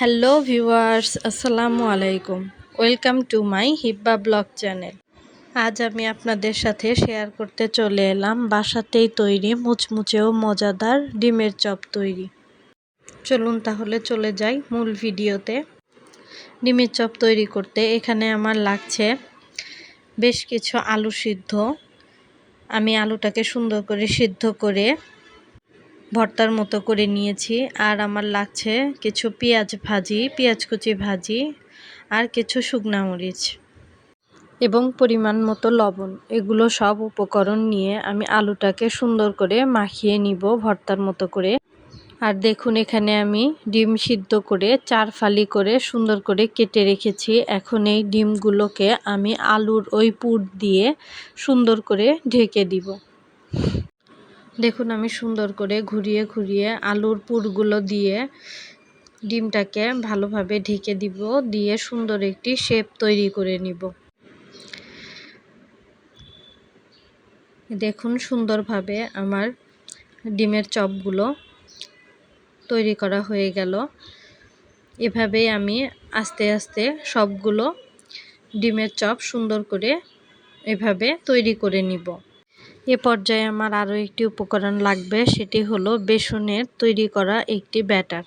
Hello viewers, আসসালামু আলাইকুম। Welcome to my Hibba blog channel. আজ আমি আপনাদের সাথে শেয়ার করতে চলে এলাম বাসাতেই তৈরি মুচমুচে ও মজাদার ডিমের চপ তৈরি। চলুন তাহলে চলে যাই মূল ভিডিওতে। ডিমের চপ তৈরি করতে এখানে আমার লাগছে বেশ কিছু আলু সিদ্ধ। আমি আলুটাকে সুন্দর করে সিদ্ধ করে ভর্তার মতো করে নিয়েছি। আর আমার লাগছে কিছু পেঁয়াজ ভাজি, পেঁয়াজ কুচি ভাজি আর কিছু শুকনা মরিচ এবং পরিমাণ মতো লবণ। এগুলো সব উপকরণ নিয়ে আমি আলুটাকে সুন্দর করে মাখিয়ে নিব ভর্তার মতো করে। আর দেখুন, এখানে আমি ডিম সিদ্ধ করে চার ফালি করে সুন্দর করে কেটে রেখেছি। এখন এই ডিমগুলোকে আমি আলুর ওই পুর দিয়ে সুন্দর করে ঢেকে দিব। দেখুন, আমি সুন্দর করে ঘুরিয়ে ঘুরিয়ে আলুর পুরগুলো দিয়ে ডিমটাকে ভালোভাবে ঢেকে দিব, দিয়ে সুন্দর একটি শেপ তৈরি করে নিব। দেখুন, সুন্দরভাবে আমার ডিমের চপগুলো তৈরি করা হয়ে গেল। এভাবেই আমি আস্তে আস্তে সবগুলো ডিমের চপ সুন্দর করে এভাবে তৈরি করে নিব। এ পর্যায়ে আমার আরও একটি উপকরণ লাগবে, সেটি হলো বেসনের তৈরি করা একটি ব্যাটার।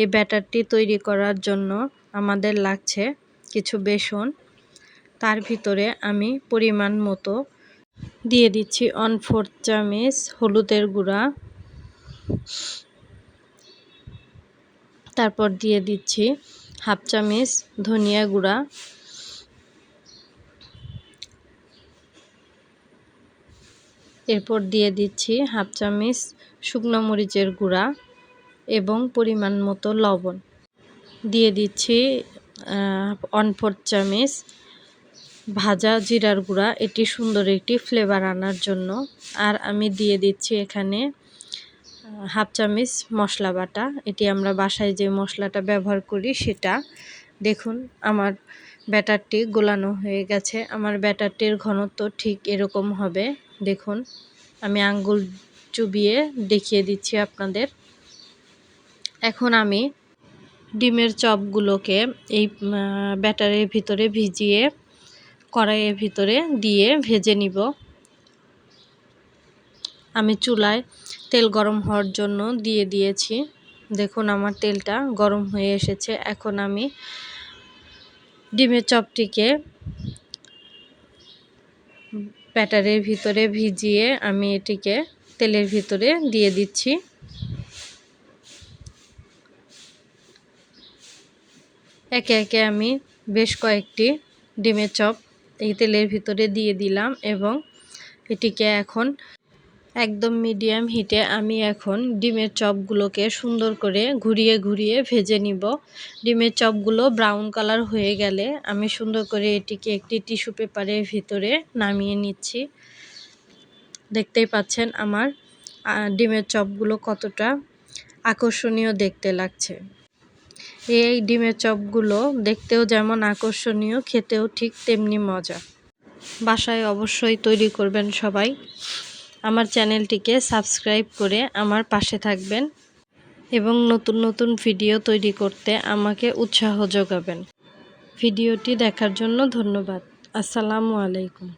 এই ব্যাটারটি তৈরি করার জন্য আমাদের লাগছে কিছু বেসন। তার ভিতরে আমি পরিমাণ মতো দিয়ে দিচ্ছি অন ফোর্থ চামিচ হলুদের গুঁড়া। তারপর দিয়ে দিচ্ছি হাফ চামিচ ধনিয়া গুঁড়া। এরপর দিয়ে দিচ্ছি হাফ চামচ শুকনো মরিচের গুঁড়া এবং পরিমাণ মতো লবণ। দিয়ে দিচ্ছি ওয়ান ফোর্থ চামচ ভাজা জিরার গুঁড়া। এটি সুন্দর একটি ফ্লেভার আনার জন্য। আর আমি দিয়ে দিচ্ছি এখানে হাফ চামচ মশলা বাটা। এটি আমরা বাসায় যে মশলাটা ব্যবহার করি সেটা। দেখুন, আমার ব্যাটারটি গোলানো হয়ে গেছে। আমার ব্যাটারটির ঘনত্ব ঠিক এরকম হবে। দেখুন, আমি আঙ্গুল চুবিয়ে দেখিয়ে দিচ্ছি আপনাদের। এখন আমি ডিমের চপগুলোকে এই ব্যাটারের ভিতরে ভিজিয়ে, কড়াইয়ের ভিতরে দিয়ে ভেজে নিব। আমি চুলায় তেল গরম হওয়ার জন্য দিয়ে দিয়েছি। দেখুন, আমার তেলটা গরম হয়ে এসেছে। এখন আমি ডিমের চপটিকে ব্যাটারের ভিতরে ভিজিয়ে আমি এটিকে তেলের ভিতরে দিয়ে দিচ্ছি। একে একে আমি বেশ কয়েকটি ডিমের চপ এই তেলের ভিতরে দিয়ে দিলাম এবং এটিকে এখন একদম মিডিয়াম হিটে আমি এখন ডিমের চপগুলোকে সুন্দর করে ঘুরিয়ে ঘুরিয়ে ভেজে নিব। ডিমের চপগুলো ব্রাউন কালার হয়ে গেলে আমি সুন্দর করে এটিকে একটি টিস্যু পেপারের ভিতরে নামিয়ে নিচ্ছি। দেখতেই পাচ্ছেন আমার ডিমের চপগুলো কতটা আকর্ষণীয় দেখতে লাগছে। এই ডিমের চপগুলো দেখতেও যেমন আকর্ষণীয়, খেতেও ঠিক তেমনি মজা। বাসায় অবশ্যই তৈরি করবেন সবাই। আমার চ্যানেলটিকে সাবস্ক্রাইব করে আমার পাশে থাকবেন এবং নতুন নতুন ভিডিও তৈরি করতে আমাকে উৎসাহ যোগাবেন। ভিডিওটি দেখার জন্য ধন্যবাদ। আসসালামু আলাইকুম।